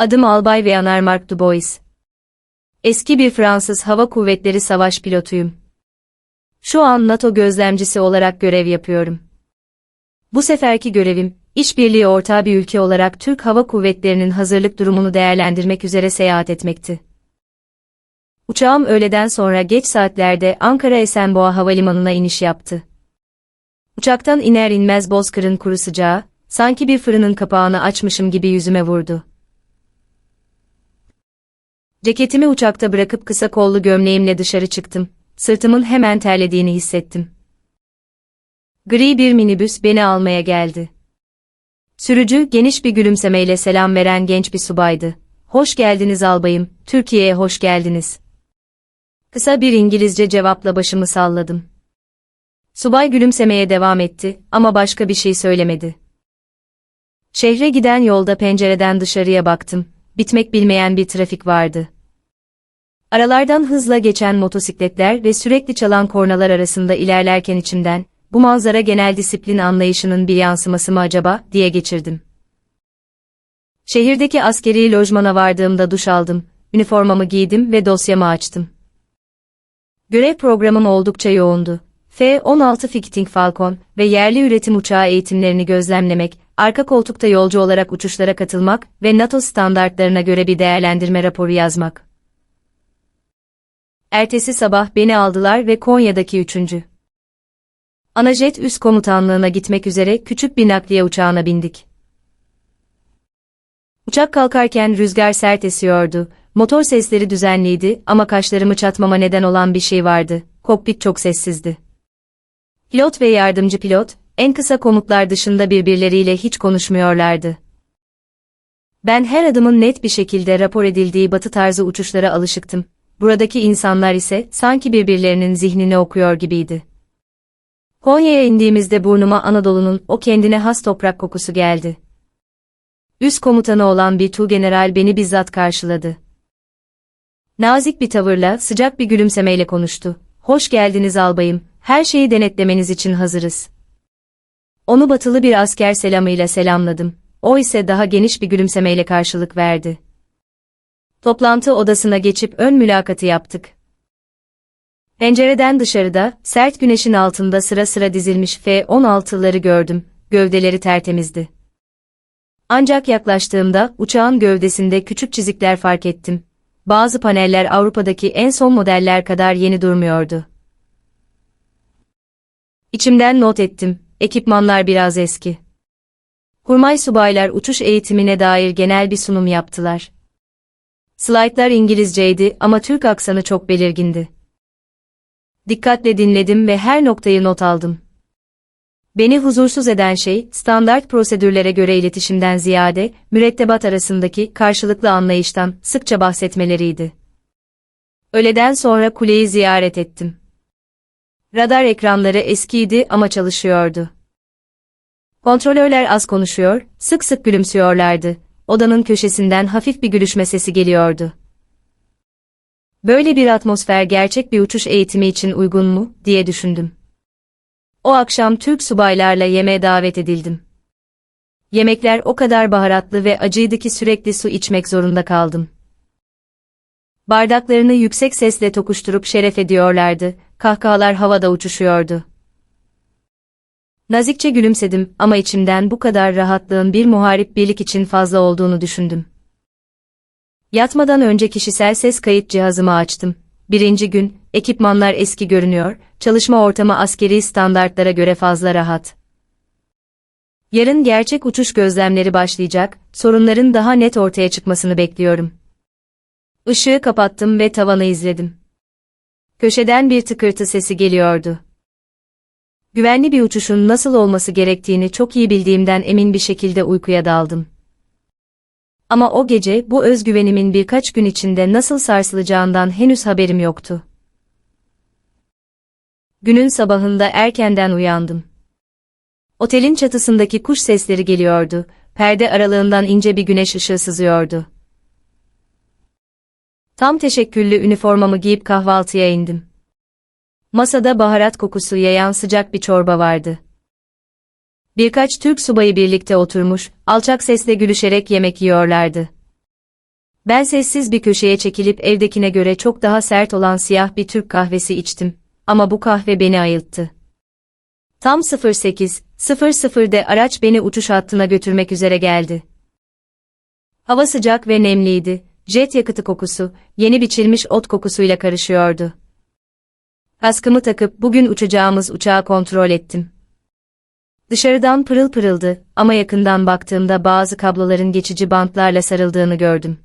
Adım Albay Leonard Dubois. Eski bir Fransız Hava Kuvvetleri savaş pilotuyum. Şu an NATO gözlemcisi olarak görev yapıyorum. Bu seferki görevim, işbirliği ortağı bir ülke olarak Türk Hava Kuvvetleri'nin hazırlık durumunu değerlendirmek üzere seyahat etmekti. Uçağım öğleden sonra geç saatlerde Ankara Esenboğa Havalimanı'na iniş yaptı. Uçaktan iner inmez bozkırın kuru sıcağı, sanki bir fırının kapağını açmışım gibi yüzüme vurdu. Ceketimi uçakta bırakıp kısa kollu gömleğimle dışarı çıktım. Sırtımın hemen terlediğini hissettim. Gri bir minibüs beni almaya geldi. Sürücü geniş bir gülümsemeyle selam veren genç bir subaydı. Hoş geldiniz albayım, Türkiye'ye hoş geldiniz. Kısa bir İngilizce cevapla başımı salladım. Subay gülümsemeye devam etti ama başka bir şey söylemedi. Şehre giden yolda pencereden dışarıya baktım. Bitmek bilmeyen bir trafik vardı. Aralardan hızla geçen motosikletler ve sürekli çalan kornalar arasında ilerlerken içimden, bu manzara genel disiplin anlayışının bir yansıması mı acaba, diye geçirdim. Şehirdeki askeri lojmana vardığımda duş aldım, üniformamı giydim ve dosyamı açtım. Görev programım oldukça yoğundu. F-16 Fighting Falcon ve yerli üretim uçağı eğitimlerini gözlemlemek, arka koltukta yolcu olarak uçuşlara katılmak ve NATO standartlarına göre bir değerlendirme raporu yazmak. Ertesi sabah beni aldılar ve Konya'daki 3. Anajet Üst Komutanlığı'na gitmek üzere küçük bir nakliye uçağına bindik. Uçak kalkarken rüzgar sert esiyordu, motor sesleri düzenliydi ama kaşlarımı çatmama neden olan bir şey vardı, kokpit çok sessizdi. Pilot ve yardımcı pilot, en kısa komutlar dışında birbirleriyle hiç konuşmuyorlardı. Ben her adımın net bir şekilde rapor edildiği batı tarzı uçuşlara alışıktım. Buradaki insanlar ise sanki birbirlerinin zihnini okuyor gibiydi. Konya'ya indiğimizde burnuma Anadolu'nun o kendine has toprak kokusu geldi. Üst komutanı olan bir general beni bizzat karşıladı. Nazik bir tavırla, sıcak bir gülümsemeyle konuştu. Hoş geldiniz albayım, her şeyi denetlemeniz için hazırız. Onu batılı bir asker selamıyla selamladım. O ise daha geniş bir gülümsemeyle karşılık verdi. Toplantı odasına geçip ön mülakatı yaptık. Pencereden dışarıda, sert güneşin altında sıra sıra dizilmiş F-16'ları gördüm, gövdeleri tertemizdi. Ancak yaklaştığımda uçağın gövdesinde küçük çizikler fark ettim. Bazı paneller Avrupa'daki en son modeller kadar yeni durmuyordu. İçimden not ettim, ekipmanlar biraz eski. Kurmay subaylar uçuş eğitimine dair genel bir sunum yaptılar. Slaytlar İngilizceydi ama Türk aksanı çok belirgindi. Dikkatle dinledim ve her noktayı not aldım. Beni huzursuz eden şey, standart prosedürlere göre iletişimden ziyade, mürettebat arasındaki karşılıklı anlayıştan sıkça bahsetmeleriydi. Öğleden sonra kuleyi ziyaret ettim. Radar ekranları eskiydi ama çalışıyordu. Kontrolörler az konuşuyor, sık sık gülümsüyorlardı. Odanın köşesinden hafif bir gülüşme sesi geliyordu. Böyle bir atmosfer gerçek bir uçuş eğitimi için uygun mu, diye düşündüm. O akşam Türk subaylarla yemeğe davet edildim. Yemekler o kadar baharatlı ve acıydı ki sürekli su içmek zorunda kaldım. Bardaklarını yüksek sesle tokuşturup şeref ediyorlardı, kahkahalar havada uçuşuyordu. Nazikçe gülümsedim ama içimden bu kadar rahatlığın bir muharip birlik için fazla olduğunu düşündüm. Yatmadan önce kişisel ses kayıt cihazımı açtım. Birinci gün, ekipmanlar eski görünüyor, çalışma ortamı askeri standartlara göre fazla rahat. Yarın gerçek uçuş gözlemleri başlayacak, sorunların daha net ortaya çıkmasını bekliyorum. Işığı kapattım ve tavanı izledim. Köşeden bir tıkırtı sesi geliyordu. Güvenli bir uçuşun nasıl olması gerektiğini çok iyi bildiğimden emin bir şekilde uykuya daldım. Ama o gece bu özgüvenimin birkaç gün içinde nasıl sarsılacağından henüz haberim yoktu. Günün sabahında erkenden uyandım. Otelin çatısındaki kuş sesleri geliyordu, perde aralığından ince bir güneş ışığı sızıyordu. Tam teşekküllü üniformamı giyip kahvaltıya indim. Masada baharat kokusu yayan sıcak bir çorba vardı. Birkaç Türk subayı birlikte oturmuş, alçak sesle gülüşerek yemek yiyorlardı. Ben sessiz bir köşeye çekilip evdekine göre çok daha sert olan siyah bir Türk kahvesi içtim. Ama bu kahve beni ayılttı. Tam 08, 00'de araç beni uçuş hattına götürmek üzere geldi. Hava sıcak ve nemliydi. Jet yakıtı kokusu, yeni biçilmiş ot kokusuyla karışıyordu. Kaskımı takıp bugün uçacağımız uçağı kontrol ettim. Dışarıdan pırıl pırıldı ama yakından baktığımda bazı kabloların geçici bantlarla sarıldığını gördüm.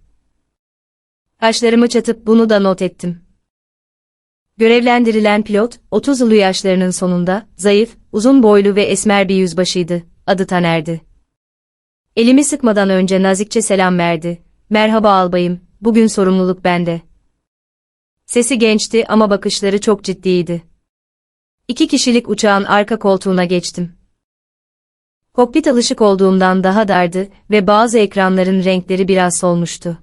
Kaşlarımı çatıp bunu da not ettim. Görevlendirilen pilot, 30'lu yaşlarının sonunda, zayıf, uzun boylu ve esmer bir yüzbaşıydı. Adı Taner'di. Elimi sıkmadan önce nazikçe selam verdi. Merhaba albayım, bugün sorumluluk bende. Sesi gençti ama bakışları çok ciddiydi. İki kişilik uçağın arka koltuğuna geçtim. Kokpit alışık olduğumdan daha dardı ve bazı ekranların renkleri biraz solmuştu.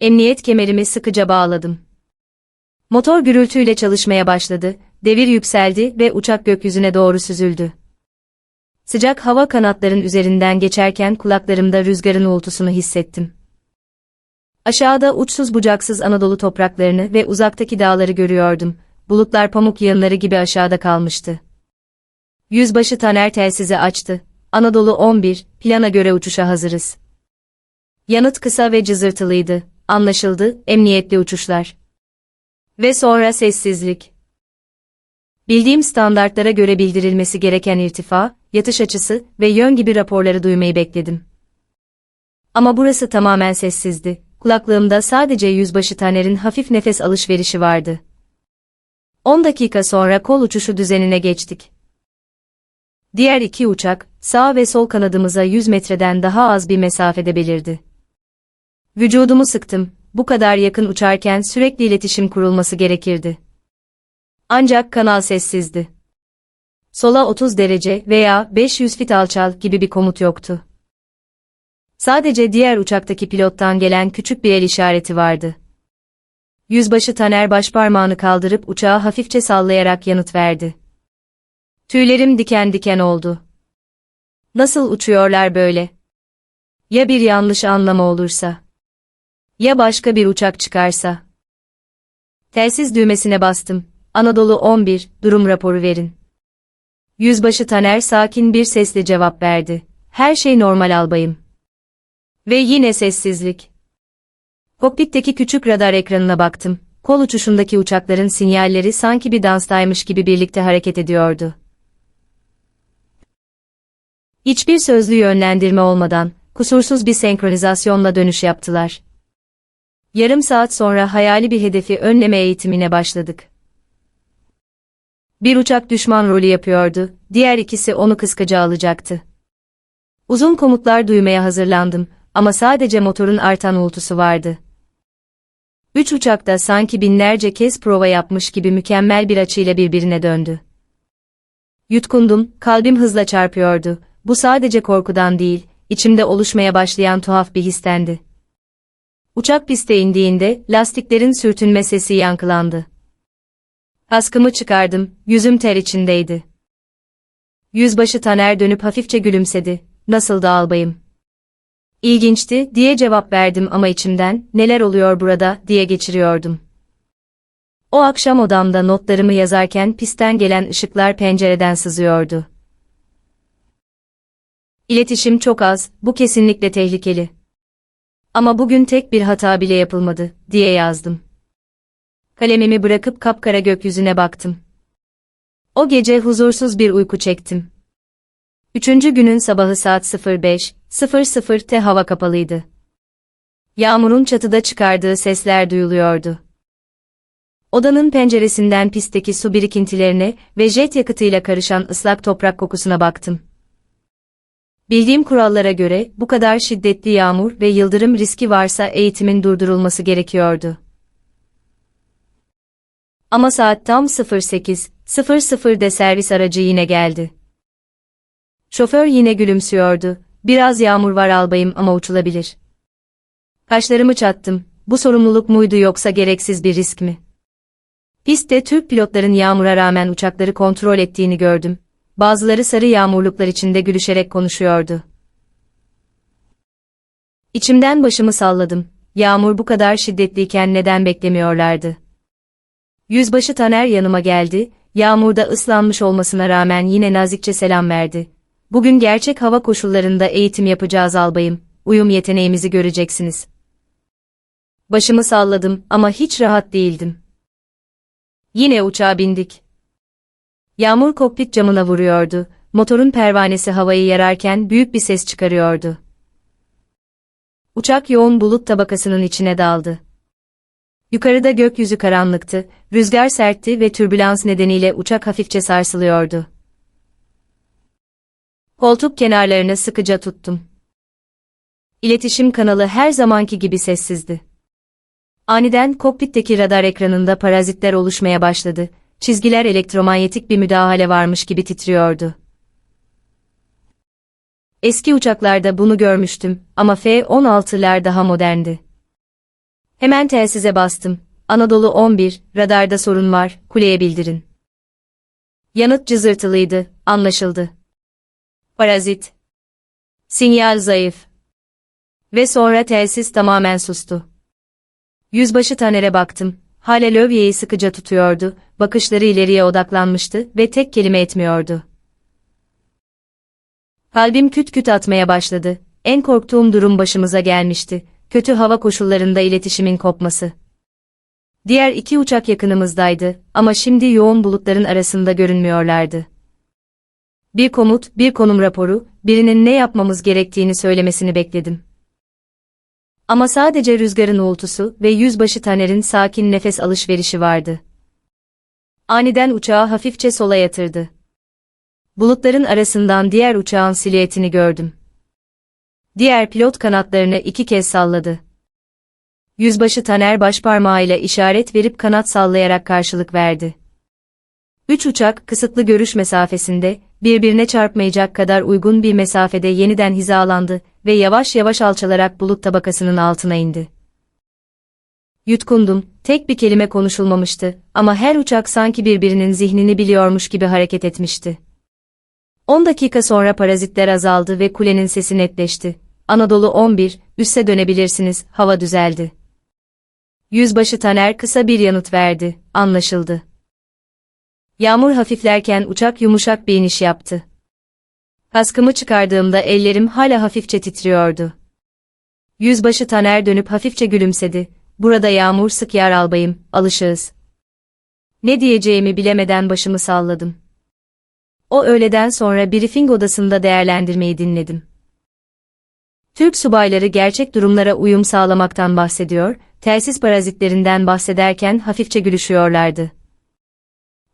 Emniyet kemerimi sıkıca bağladım. Motor gürültüyle çalışmaya başladı, devir yükseldi ve uçak gökyüzüne doğru süzüldü. Sıcak hava kanatların üzerinden geçerken kulaklarımda rüzgarın uğultusunu hissettim. Aşağıda uçsuz bucaksız Anadolu topraklarını ve uzaktaki dağları görüyordum. Bulutlar pamuk yığınları gibi aşağıda kalmıştı. Yüzbaşı Taner telsizi açtı. Anadolu 11, plana göre uçuşa hazırız. Yanıt kısa ve cızırtılıydı. Anlaşıldı, emniyetli uçuşlar. Ve sonra sessizlik. Bildiğim standartlara göre bildirilmesi gereken irtifa, yatış açısı ve yön gibi raporları duymayı bekledim. Ama burası tamamen sessizdi. Kulaklığımda sadece yüzbaşı Taner'in hafif nefes alışverişi vardı. 10 dakika sonra kol uçuşu düzenine geçtik. Diğer iki uçak, sağ ve sol kanadımıza 100 metreden daha az bir mesafede belirdi. Vücudumu sıktım, bu kadar yakın uçarken sürekli iletişim kurulması gerekirdi. Ancak kanal sessizdi. Sola 30 derece veya 500 fit alçal gibi bir komut yoktu. Sadece diğer uçaktaki pilottan gelen küçük bir el işareti vardı. Yüzbaşı Taner başparmağını kaldırıp uçağı hafifçe sallayarak yanıt verdi. Tüylerim diken diken oldu. Nasıl uçuyorlar böyle? Ya bir yanlış anlama olursa? Ya başka bir uçak çıkarsa? Telsiz düğmesine bastım. Anadolu 11, durum raporu verin. Yüzbaşı Taner sakin bir sesle cevap verdi. Her şey normal albayım. Ve yine sessizlik. Kokpitteki küçük radar ekranına baktım. Kol uçuşundaki uçakların sinyalleri sanki bir danstaymış gibi birlikte hareket ediyordu. Hiçbir sözlü yönlendirme olmadan, kusursuz bir senkronizasyonla dönüş yaptılar. Yarım saat sonra hayali bir hedefi önleme eğitimine başladık. Bir uçak düşman rolü yapıyordu, diğer ikisi onu kıskaca alacaktı. Uzun komutlar duymaya hazırlandım ama sadece motorun artan uğultusu vardı. Üç uçak da sanki binlerce kez prova yapmış gibi mükemmel bir açıyla birbirine döndü. Yutkundum, kalbim hızla çarpıyordu. Bu sadece korkudan değil, içimde oluşmaya başlayan tuhaf bir histendi. Uçak piste indiğinde lastiklerin sürtünme sesi yankılandı. Kaskımı çıkardım, yüzüm ter içindeydi. Yüzbaşı Taner dönüp hafifçe gülümsedi. Nasıl da albayım? İlginçti diye cevap verdim ama içimden neler oluyor burada diye geçiriyordum. O akşam odamda notlarımı yazarken pistten gelen ışıklar pencereden sızıyordu. İletişim çok az, bu kesinlikle tehlikeli. Ama bugün tek bir hata bile yapılmadı, diye yazdım. Kalemimi bırakıp kapkara gökyüzüne baktım. O gece huzursuz bir uyku çektim. Üçüncü günün sabahı saat 05.00'te hava kapalıydı. Yağmurun çatıda çıkardığı sesler duyuluyordu. Odanın penceresinden pistteki su birikintilerine ve jet yakıtıyla karışan ıslak toprak kokusuna baktım. Bildiğim kurallara göre bu kadar şiddetli yağmur ve yıldırım riski varsa eğitimin durdurulması gerekiyordu. Ama saat tam 08.00'de servis aracı yine geldi. Şoför yine gülümsüyordu. Biraz yağmur var albayım ama uçulabilir. Kaşlarımı çattım. Bu sorumluluk muydu yoksa gereksiz bir risk mi? Pistte Türk pilotların yağmura rağmen uçakları kontrol ettiğini gördüm. Bazıları sarı yağmurluklar içinde gülüşerek konuşuyordu. İçimden başımı salladım. yağmur bu kadar şiddetliyken neden beklemiyorlardı? Yüzbaşı Taner yanıma geldi, yağmurda ıslanmış olmasına rağmen yine nazikçe selam verdi. Bugün gerçek hava koşullarında eğitim yapacağız albayım, uyum yeteneğimizi göreceksiniz. Başımı salladım ama hiç rahat değildim. Yine uçağa bindik. Yağmur kokpit camına vuruyordu, motorun pervanesi havayı yararken büyük bir ses çıkarıyordu. Uçak yoğun bulut tabakasının içine daldı. Yukarıda gökyüzü karanlıktı, rüzgar sertti ve türbülans nedeniyle uçak hafifçe sarsılıyordu. Koltuk kenarlarını sıkıca tuttum. İletişim kanalı her zamanki gibi sessizdi. Aniden kokpitteki radar ekranında parazitler oluşmaya başladı. Çizgiler elektromanyetik bir müdahale varmış gibi titriyordu. Eski uçaklarda bunu görmüştüm ama F-16'lar daha moderndi. Hemen telsize bastım. Anadolu 11, radarda sorun var, kuleye bildirin. Yanıt cızırtılıydı, anlaşıldı. Parazit. Sinyal zayıf. Ve sonra telsiz tamamen sustu. Yüzbaşı Taner'e baktım. Hala lövyeyi sıkıca tutuyordu, bakışları ileriye odaklanmıştı ve tek kelime etmiyordu. Kalbim küt küt atmaya başladı. En korktuğum durum başımıza gelmişti. Kötü hava koşullarında iletişimin kopması. Diğer iki uçak yakınımızdaydı ama şimdi yoğun bulutların arasında görünmüyorlardı. Bir komut, bir konum raporu, birinin ne yapmamız gerektiğini söylemesini bekledim. Ama sadece rüzgarın uğultusu ve yüzbaşı Taner'in sakin nefes alışverişi vardı. Aniden uçağı hafifçe sola yatırdı. Bulutların arasından diğer uçağın silüetini gördüm. Diğer pilot kanatlarını iki kez salladı. Yüzbaşı Taner başparmağıyla işaret verip kanat sallayarak karşılık verdi. Üç uçak kısıtlı görüş mesafesinde, birbirine çarpmayacak kadar uygun bir mesafede yeniden hizalandı ve yavaş yavaş alçalarak bulut tabakasının altına indi. Yutkundum, tek bir kelime konuşulmamıştı ama her uçak sanki birbirinin zihnini biliyormuş gibi hareket etmişti. 10 dakika sonra parazitler azaldı ve kulenin sesi netleşti. Anadolu 11, üsse dönebilirsiniz, hava düzeldi. Yüzbaşı Taner kısa bir yanıt verdi, anlaşıldı. Yağmur hafiflerken uçak yumuşak bir iniş yaptı. Kaskımı çıkardığımda ellerim hala hafifçe titriyordu. Yüzbaşı Taner dönüp hafifçe gülümsedi. Burada yağmur sık yar albayım, alışığız. Ne diyeceğimi bilemeden başımı salladım. O öğleden sonra briefing odasında değerlendirmeyi dinledim. Türk subayları gerçek durumlara uyum sağlamaktan bahsediyor, telsiz parazitlerinden bahsederken hafifçe gülüşüyorlardı.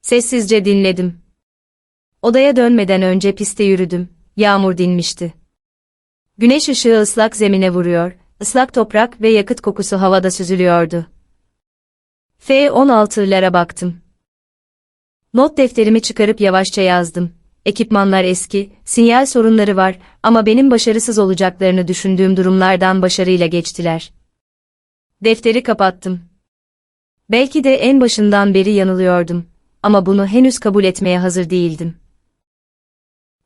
Sessizce dinledim. Odaya dönmeden önce piste yürüdüm, yağmur dinmişti. Güneş ışığı ıslak zemine vuruyor, ıslak toprak ve yakıt kokusu havada süzülüyordu. F-16'lara baktım. Not defterimi çıkarıp yavaşça yazdım. Ekipmanlar eski, sinyal sorunları var ama benim başarısız olacaklarını düşündüğüm durumlardan başarıyla geçtiler. Defteri kapattım. Belki de en başından beri yanılıyordum ama bunu henüz kabul etmeye hazır değildim.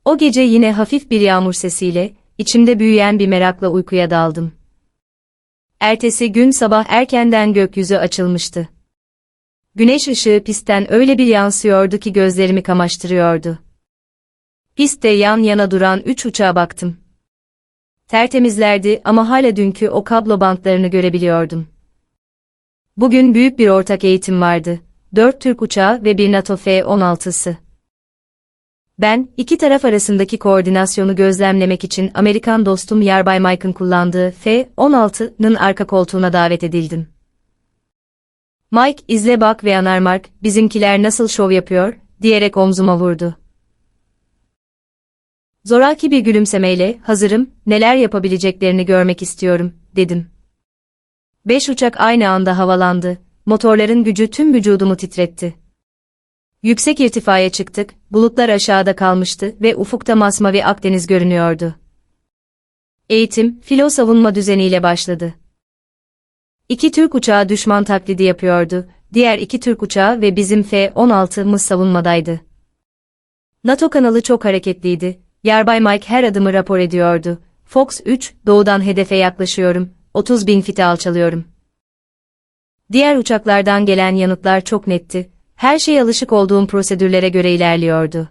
O gece yine hafif bir yağmur sesiyle, içimde büyüyen bir merakla uykuya daldım. Ertesi gün sabah erkenden gökyüzü açılmıştı. Güneş ışığı pistten öyle bir yansıyordu ki gözlerimi kamaştırıyordu. Pistte yan yana duran üç uçağa baktım. Tertemizlerdi ama hala dünkü o kablo bantlarını görebiliyordum. Bugün büyük bir ortak eğitim vardı. Dört Türk uçağı ve bir NATO F-16'sı. Ben, iki taraf arasındaki koordinasyonu gözlemlemek için Amerikan dostum Yarbay Mike'ın kullandığı F-16'nın arka koltuğuna davet edildim. Mike, izle bak ve Anarmark, bizimkiler nasıl şov yapıyor, diyerek omzuma vurdu. Zoraki bir gülümsemeyle, hazırım, neler yapabileceklerini görmek istiyorum, dedim. Beş uçak aynı anda havalandı, motorların gücü tüm vücudumu titretti. Yüksek irtifaya çıktık, bulutlar aşağıda kalmıştı ve ufukta masmavi Akdeniz görünüyordu. Eğitim, filo savunma düzeniyle başladı. İki Türk uçağı düşman taklidi yapıyordu, diğer iki Türk uçağı ve bizim F-16'mız savunmadaydı. NATO kanalı çok hareketliydi, Yarbay Mike her adımı rapor ediyordu. Fox 3, doğudan hedefe yaklaşıyorum, 30 bin fite alçalıyorum. Diğer uçaklardan gelen yanıtlar çok netti. Her şey alışık olduğum prosedürlere göre ilerliyordu.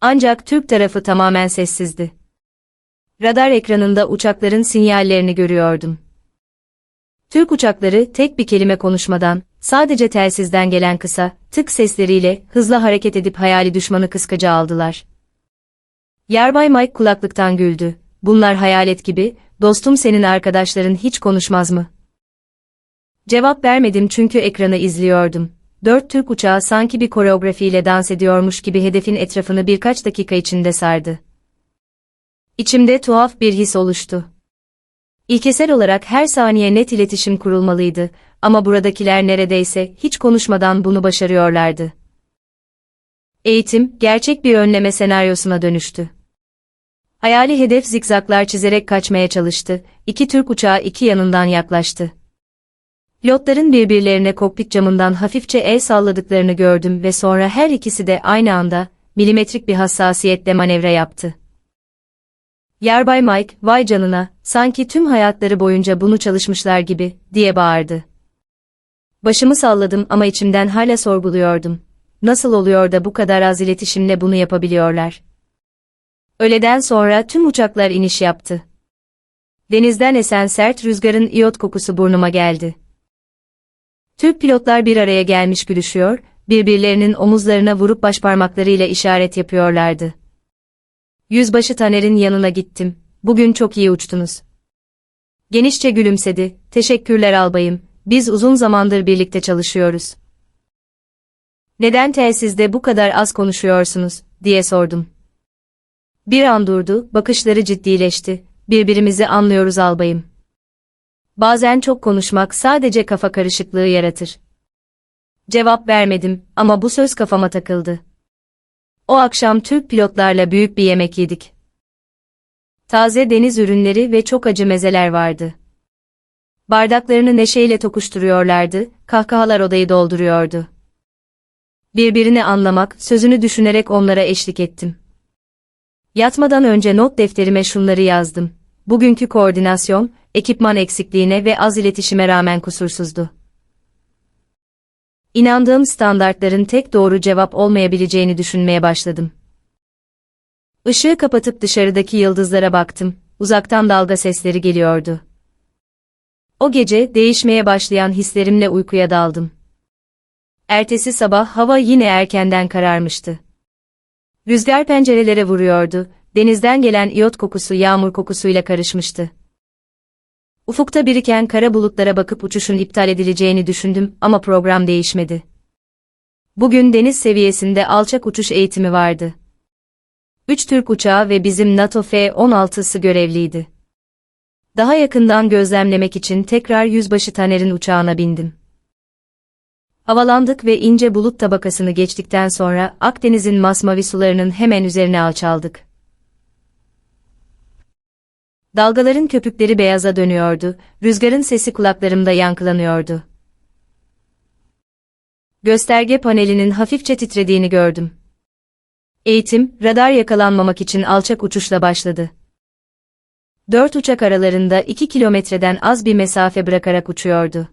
Ancak Türk tarafı tamamen sessizdi. Radar ekranında uçakların sinyallerini görüyordum. Türk uçakları tek bir kelime konuşmadan, sadece telsizden gelen kısa, tık sesleriyle hızlı hareket edip hayali düşmanı kıskaca aldılar. Yarbay Mike kulaklıktan güldü. Bunlar hayalet gibi, dostum senin arkadaşların hiç konuşmaz mı? Cevap vermedim çünkü ekranı izliyordum. Dört Türk uçağı sanki bir koreografiyle dans ediyormuş gibi hedefin etrafını birkaç dakika içinde sardı. İçimde tuhaf bir his oluştu. İlkesel olarak her saniye net iletişim kurulmalıydı ama buradakiler neredeyse hiç konuşmadan bunu başarıyorlardı. Eğitim, gerçek bir önleme senaryosuna dönüştü. Hayali hedef zikzaklar çizerek kaçmaya çalıştı, iki Türk uçağı iki yanından yaklaştı. Pilotların birbirlerine kokpit camından hafifçe el salladıklarını gördüm ve sonra her ikisi de aynı anda, milimetrik bir hassasiyetle manevra yaptı. Yarbay Mike, vay canına, sanki tüm hayatları boyunca bunu çalışmışlar gibi, diye bağırdı. Başımı salladım ama içimden hala sorguluyordum. Nasıl oluyor da bu kadar az iletişimle bunu yapabiliyorlar? Öğleden sonra tüm uçaklar iniş yaptı. Denizden esen sert rüzgarın iyot kokusu burnuma geldi. Türk pilotlar bir araya gelmiş gülüşüyor, birbirlerinin omuzlarına vurup başparmaklarıyla işaret yapıyorlardı. Yüzbaşı Taner'in yanına gittim. Bugün çok iyi uçtunuz. Genişçe gülümsedi. Teşekkürler albayım. Biz uzun zamandır birlikte çalışıyoruz. Neden telsizde bu kadar az konuşuyorsunuz, diye sordum. Bir an durdu, bakışları ciddileşti. Birbirimizi anlıyoruz albayım. Bazen çok konuşmak sadece kafa karışıklığı yaratır. Cevap vermedim ama bu söz kafama takıldı. O akşam Türk pilotlarla büyük bir yemek yedik. Taze deniz ürünleri ve çok acı mezeler vardı. Bardaklarını neşeyle tokuşturuyorlardı, kahkahalar odayı dolduruyordu. Birbirini anlamak, sözünü düşünerek onlara eşlik ettim. Yatmadan önce not defterime şunları yazdım. Bugünkü koordinasyon, ekipman eksikliğine ve az iletişime rağmen kusursuzdu. İnandığım standartların tek doğru cevap olmayabileceğini düşünmeye başladım. Işığı kapatıp dışarıdaki yıldızlara baktım, uzaktan dalga sesleri geliyordu. O gece değişmeye başlayan hislerimle uykuya daldım. Ertesi sabah hava yine erkenden kararmıştı. Rüzgar pencerelere vuruyordu, denizden gelen iyot kokusu yağmur kokusuyla karışmıştı. Ufukta biriken kara bulutlara bakıp uçuşun iptal edileceğini düşündüm ama program değişmedi. Bugün deniz seviyesinde alçak uçuş eğitimi vardı. Üç Türk uçağı ve bizim NATO F-16'sı görevliydi. Daha yakından gözlemlemek için tekrar yüzbaşı Taner'in uçağına bindim. Havalandık ve ince bulut tabakasını geçtikten sonra Akdeniz'in masmavi sularının hemen üzerine alçaldık. Dalgaların köpükleri beyaza dönüyordu, rüzgarın sesi kulaklarımda yankılanıyordu. Gösterge panelinin hafifçe titrediğini gördüm. Eğitim, radar yakalanmamak için alçak uçuşla başladı. Dört uçak aralarında iki kilometreden az bir mesafe bırakarak uçuyordu.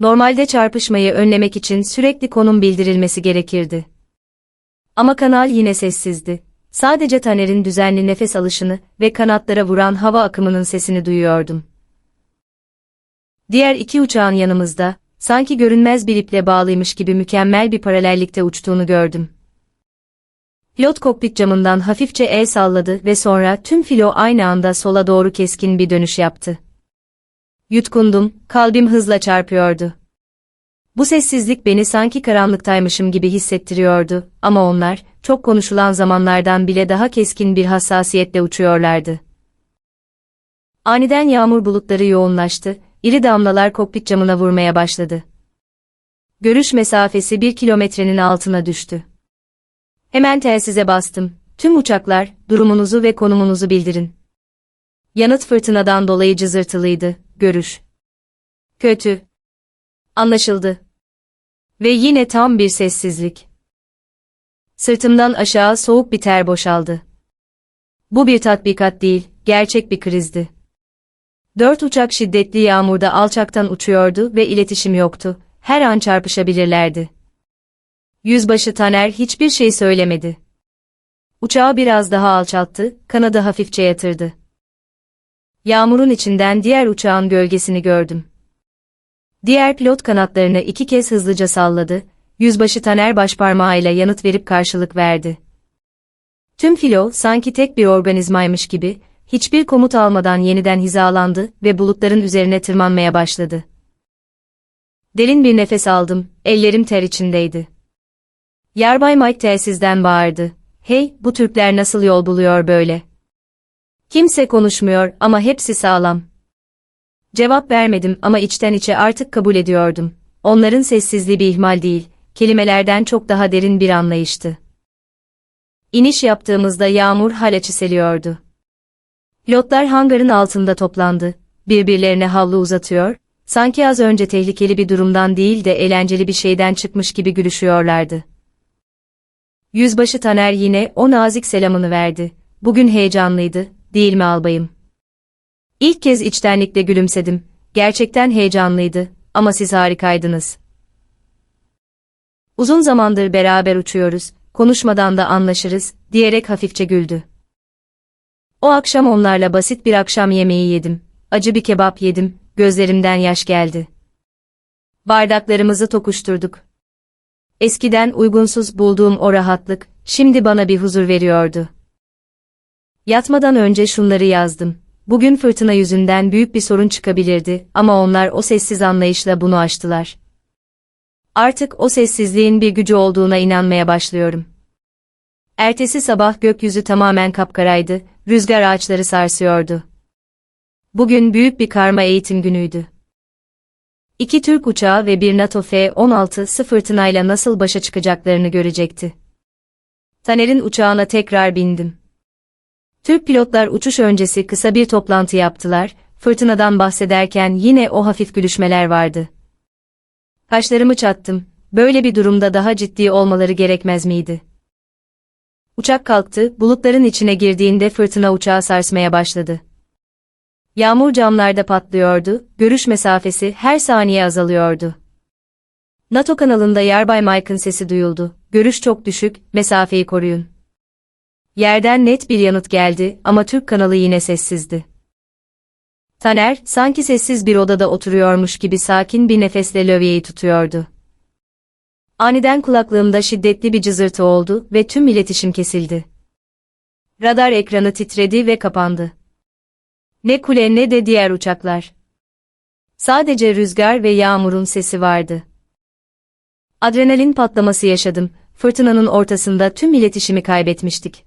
Normalde çarpışmayı önlemek için sürekli konum bildirilmesi gerekirdi. Ama kanal yine sessizdi. Sadece Taner'in düzenli nefes alışını ve kanatlara vuran hava akımının sesini duyuyordum. Diğer iki uçağın yanımızda, sanki görünmez bir iple bağlıymış gibi mükemmel bir paralellikte uçtuğunu gördüm. Pilot kokpit camından hafifçe el salladı ve sonra tüm filo aynı anda sola doğru keskin bir dönüş yaptı. Yutkundum, kalbim hızla çarpıyordu. Bu sessizlik beni sanki karanlıktaymışım gibi hissettiriyordu ama onlar, çok konuşulan zamanlardan bile daha keskin bir hassasiyetle uçuyorlardı. Aniden yağmur bulutları yoğunlaştı, iri damlalar kokpit camına vurmaya başladı. Görüş mesafesi bir kilometrenin altına düştü. Hemen telsize bastım. Tüm uçaklar, durumunuzu ve konumunuzu bildirin. Yanıt fırtınadan dolayı cızırtılıydı, görüş. Kötü. Anlaşıldı. Ve yine tam bir sessizlik. Sırtımdan aşağı soğuk bir ter boşaldı. Bu bir tatbikat değil, gerçek bir krizdi. Dört uçak şiddetli yağmurda alçaktan uçuyordu ve iletişim yoktu, her an çarpışabilirlerdi. Yüzbaşı Taner hiçbir şey söylemedi. Uçağı biraz daha alçalttı, kanadı hafifçe yatırdı. Yağmurun içinden diğer uçağın gölgesini gördüm. Diğer pilot kanatlarını iki kez hızlıca salladı, yüzbaşı Taner başparmağıyla yanıt verip karşılık verdi. Tüm filo sanki tek bir organizmaymış gibi, hiçbir komut almadan yeniden hizalandı ve bulutların üzerine tırmanmaya başladı. Derin bir nefes aldım, ellerim ter içindeydi. Yarbay Mike telsizden bağırdı. Hey, bu Türkler nasıl yol buluyor böyle? Kimse konuşmuyor ama hepsi sağlam. Cevap vermedim ama içten içe artık kabul ediyordum. Onların sessizliği bir ihmal değil, kelimelerden çok daha derin bir anlayıştı. İniş yaptığımızda yağmur hala çiseliyordu. Pilotlar hangarın altında toplandı, birbirlerine havlu uzatıyor, sanki az önce tehlikeli bir durumdan değil de eğlenceli bir şeyden çıkmış gibi gülüşüyorlardı. Yüzbaşı Taner yine o nazik selamını verdi. Bugün heyecanlıydı, değil mi albayım? İlk kez içtenlikle gülümsedim. Gerçekten heyecanlıydı ama siz harikaydınız. Uzun zamandır beraber uçuyoruz, konuşmadan da anlaşırız, diyerek hafifçe güldü. O akşam onlarla basit bir akşam yemeği yedim. Acı bir kebap yedim, gözlerimden yaş geldi. Bardaklarımızı tokuşturduk. Eskiden uygunsuz bulduğum o rahatlık, şimdi bana bir huzur veriyordu. Yatmadan önce şunları yazdım. Bugün fırtına yüzünden büyük bir sorun çıkabilirdi ama onlar o sessiz anlayışla bunu aştılar. Artık o sessizliğin bir gücü olduğuna inanmaya başlıyorum. Ertesi sabah gökyüzü tamamen kapkaraydı, rüzgar ağaçları sarsıyordu. Bugün büyük bir karma eğitim günüydü. İki Türk uçağı ve bir NATO F-16'sı fırtınayla nasıl başa çıkacaklarını görecekti. Taner'in uçağına tekrar bindim. Türk pilotlar uçuş öncesi kısa bir toplantı yaptılar, fırtınadan bahsederken yine o hafif gülüşmeler vardı. Kaşlarımı çattım, böyle bir durumda daha ciddi olmaları gerekmez miydi? Uçak kalktı, bulutların içine girdiğinde fırtına uçağı sarsmaya başladı. Yağmur camlarda patlıyordu, görüş mesafesi her saniye azalıyordu. NATO kanalında Yarbay Mike'ın sesi duyuldu. Görüş çok düşük, mesafeyi koruyun. Yerden net bir yanıt geldi ama Türk kanalı yine sessizdi. Taner, sanki sessiz bir odada oturuyormuş gibi sakin bir nefesle lövyeyi tutuyordu. Aniden kulaklığımda şiddetli bir cızırtı oldu ve tüm iletişim kesildi. Radar ekranı titredi ve kapandı. Ne kule ne de diğer uçaklar. Sadece rüzgar ve yağmurun sesi vardı. Adrenalin patlaması yaşadım, fırtınanın ortasında tüm iletişimi kaybetmiştik.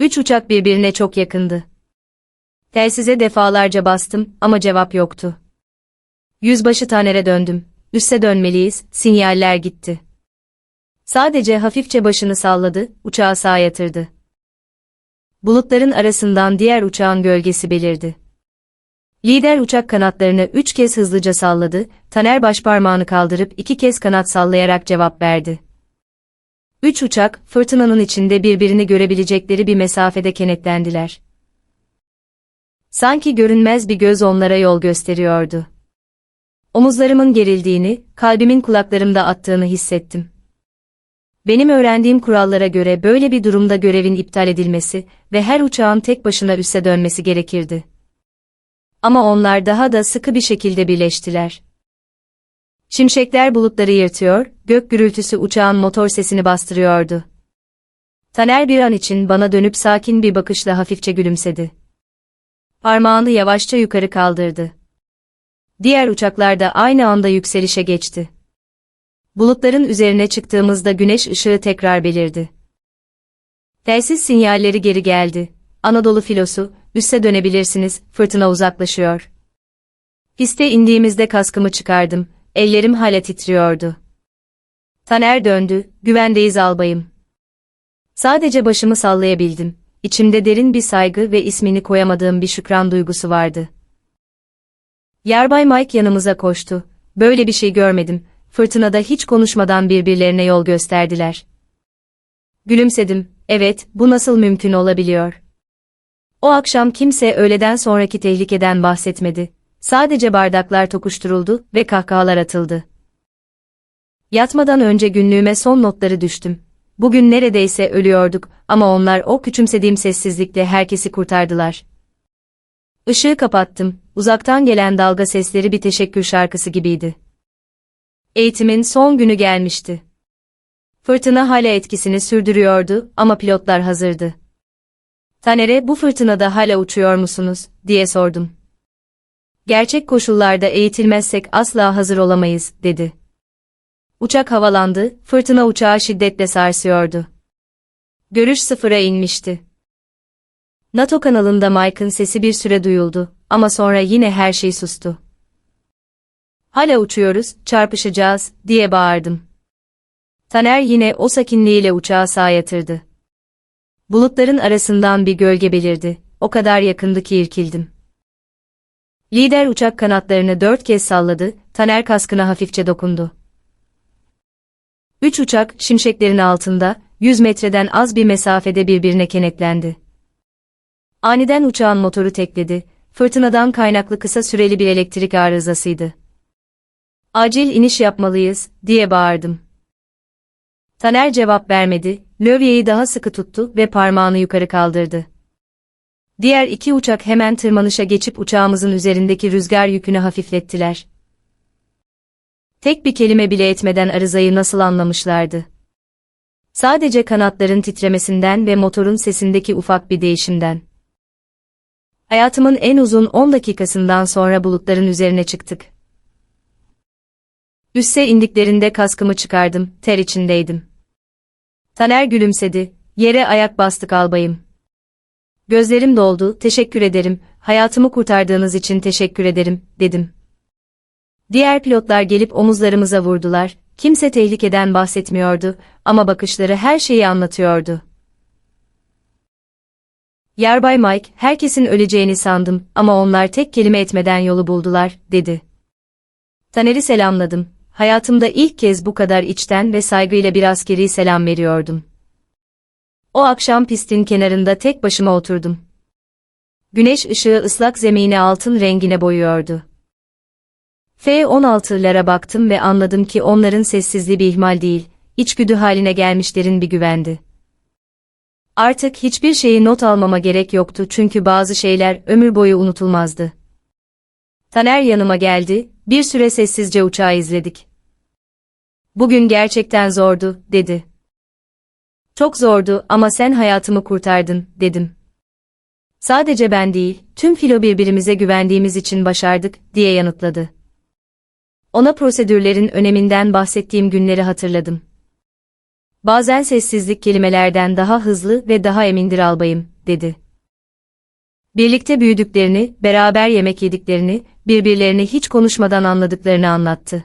Üç uçak birbirine çok yakındı. Telsize defalarca bastım ama cevap yoktu. Yüzbaşı Taner'e döndüm. Üste dönmeliyiz, sinyaller gitti. Sadece hafifçe başını salladı, uçağı sağa yatırdı. Bulutların arasından diğer uçağın gölgesi belirdi. Lider uçak kanatlarını üç kez hızlıca salladı, Taner başparmağını kaldırıp iki kez kanat sallayarak cevap verdi. Üç uçak, fırtınanın içinde birbirini görebilecekleri bir mesafede kenetlendiler. Sanki görünmez bir göz onlara yol gösteriyordu. Omuzlarımın gerildiğini, kalbimin kulaklarımda attığını hissettim. Benim öğrendiğim kurallara göre böyle bir durumda görevin iptal edilmesi ve her uçağın tek başına üsse dönmesi gerekirdi. Ama onlar daha da sıkı bir şekilde birleştiler. Şimşekler bulutları yırtıyor, gök gürültüsü uçağın motor sesini bastırıyordu. Taner bir an için bana dönüp sakin bir bakışla hafifçe gülümsedi. Parmağını yavaşça yukarı kaldırdı. Diğer uçaklar da aynı anda yükselişe geçti. Bulutların üzerine çıktığımızda güneş ışığı tekrar belirdi. Telsiz sinyalleri geri geldi. Anadolu filosu, üste dönebilirsiniz, fırtına uzaklaşıyor. Piste indiğimizde kaskımı çıkardım, ellerim hala titriyordu. Taner döndü, güvendeyiz albayım. Sadece başımı sallayabildim. İçimde derin bir saygı ve ismini koyamadığım bir şükran duygusu vardı. Yarbay Mike yanımıza koştu. Böyle bir şey görmedim. Fırtınada hiç konuşmadan birbirlerine yol gösterdiler. Gülümsedim. Evet, bu nasıl mümkün olabiliyor? O akşam kimse öğleden sonraki tehlikeden bahsetmedi. Sadece bardaklar tokuşturuldu ve kahkahalar atıldı. Yatmadan önce günlüğüme son notları düştüm. Bugün neredeyse ölüyorduk ama onlar o küçümsediğim sessizlikle herkesi kurtardılar. Işığı kapattım, uzaktan gelen dalga sesleri bir teşekkür şarkısı gibiydi. Eğitimin son günü gelmişti. Fırtına hala etkisini sürdürüyordu ama pilotlar hazırdı. Taner'e bu fırtınada hala uçuyor musunuz, diye sordum. Gerçek koşullarda eğitilmezsek asla hazır olamayız, dedi. Uçak havalandı, fırtına uçağı şiddetle sarsıyordu. Görüş sıfıra inmişti. NATO kanalında Mike'ın sesi bir süre duyuldu ama sonra yine her şey sustu. Hala uçuyoruz, çarpışacağız, diye bağırdım. Taner yine o sakinliğiyle uçağı sağa yatırdı. Bulutların arasından bir gölge belirdi, o kadar yakındı ki irkildim. Lider uçak kanatlarını dört kez salladı, Taner kaskına hafifçe dokundu. Üç uçak, şimşeklerin altında, 100 metreden az bir mesafede birbirine kenetlendi. Aniden uçağın motoru tekledi, fırtınadan kaynaklı kısa süreli bir elektrik arızasıydı. Acil iniş yapmalıyız, diye bağırdım. Taner cevap vermedi, lövyeyi daha sıkı tuttu ve parmağını yukarı kaldırdı. Diğer iki uçak hemen tırmanışa geçip uçağımızın üzerindeki rüzgar yükünü hafiflettiler. Tek bir kelime bile etmeden arızayı nasıl anlamışlardı. Sadece kanatların titremesinden ve motorun sesindeki ufak bir değişimden. Hayatımın en uzun 10 dakikasından sonra bulutların üzerine çıktık. Üsse indiklerinde kaskımı çıkardım, ter içindeydim. Taner gülümsedi, yere ayak bastık albayım. Gözlerim doldu, teşekkür ederim, hayatımı kurtardığınız için teşekkür ederim, dedim. Diğer pilotlar gelip omuzlarımıza vurdular, kimse tehlikeden bahsetmiyordu ama bakışları her şeyi anlatıyordu. Yarbay Mike, herkesin öleceğini sandım ama onlar tek kelime etmeden yolu buldular, dedi. Taner'i selamladım. Hayatımda ilk kez bu kadar içten ve saygıyla bir askeri selam veriyordum. O akşam pistin kenarında tek başıma oturdum. Güneş ışığı ıslak zemini altın rengine boyuyordu. F-16'lara baktım ve anladım ki onların sessizliği bir ihmal değil, içgüdü haline gelmişlerin bir güvendi. Artık hiçbir şeyi not almama gerek yoktu çünkü bazı şeyler ömür boyu unutulmazdı. Taner yanıma geldi, bir süre sessizce uçağı izledik. Bugün gerçekten zordu, dedi. Çok zordu ama sen hayatımı kurtardın, dedim. Sadece ben değil, tüm filo birbirimize güvendiğimiz için başardık, diye yanıtladı. Ona prosedürlerin öneminden bahsettiğim günleri hatırladım. Bazen sessizlik kelimelerden daha hızlı ve daha emindir albayım, dedi. Birlikte büyüdüklerini, beraber yemek yediklerini, birbirlerini hiç konuşmadan anladıklarını anlattı.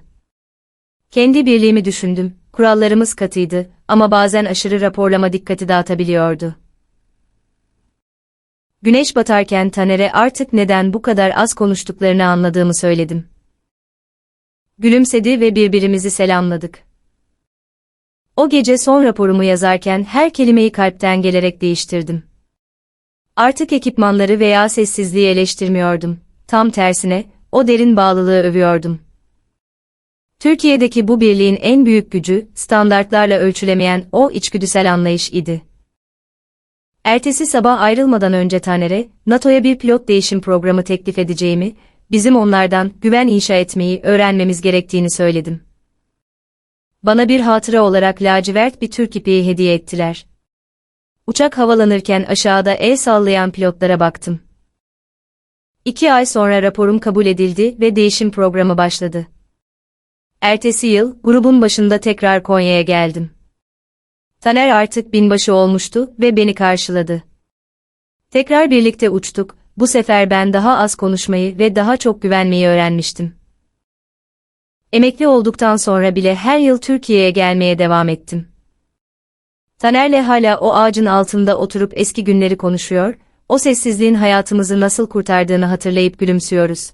Kendi birliğimi düşündüm, kurallarımız katıydı ama bazen aşırı raporlama dikkati dağıtabiliyordu. Güneş batarken Taner'e artık neden bu kadar az konuştuklarını anladığımı söyledim. Gülümsedi ve birbirimizi selamladık. O gece son raporumu yazarken her kelimeyi kalpten gelerek değiştirdim. Artık ekipmanları veya sessizliği eleştirmiyordum. Tam tersine, o derin bağlılığı övüyordum. Türkiye'deki bu birliğin en büyük gücü, standartlarla ölçülemeyen o içgüdüsel anlayış idi. Ertesi sabah ayrılmadan önce Taner'e, NATO'ya bir pilot değişim programı teklif edeceğimi, bizim onlardan güven inşa etmeyi öğrenmemiz gerektiğini söyledim. Bana bir hatıra olarak lacivert bir Türk ipeği hediye ettiler. Uçak havalanırken aşağıda el sallayan pilotlara baktım. İki ay sonra raporum kabul edildi ve değişim programı başladı. Ertesi yıl, grubun başında tekrar Konya'ya geldim. Taner artık binbaşı olmuştu ve beni karşıladı. Tekrar birlikte uçtuk, bu sefer ben daha az konuşmayı ve daha çok güvenmeyi öğrenmiştim. Emekli olduktan sonra bile her yıl Türkiye'ye gelmeye devam ettim. Taner'le hala o ağacın altında oturup eski günleri konuşuyor, o sessizliğin hayatımızı nasıl kurtardığını hatırlayıp gülümsüyoruz.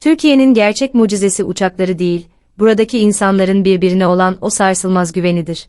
Türkiye'nin gerçek mucizesi uçakları değil, buradaki insanların birbirine olan o sarsılmaz güvenidir.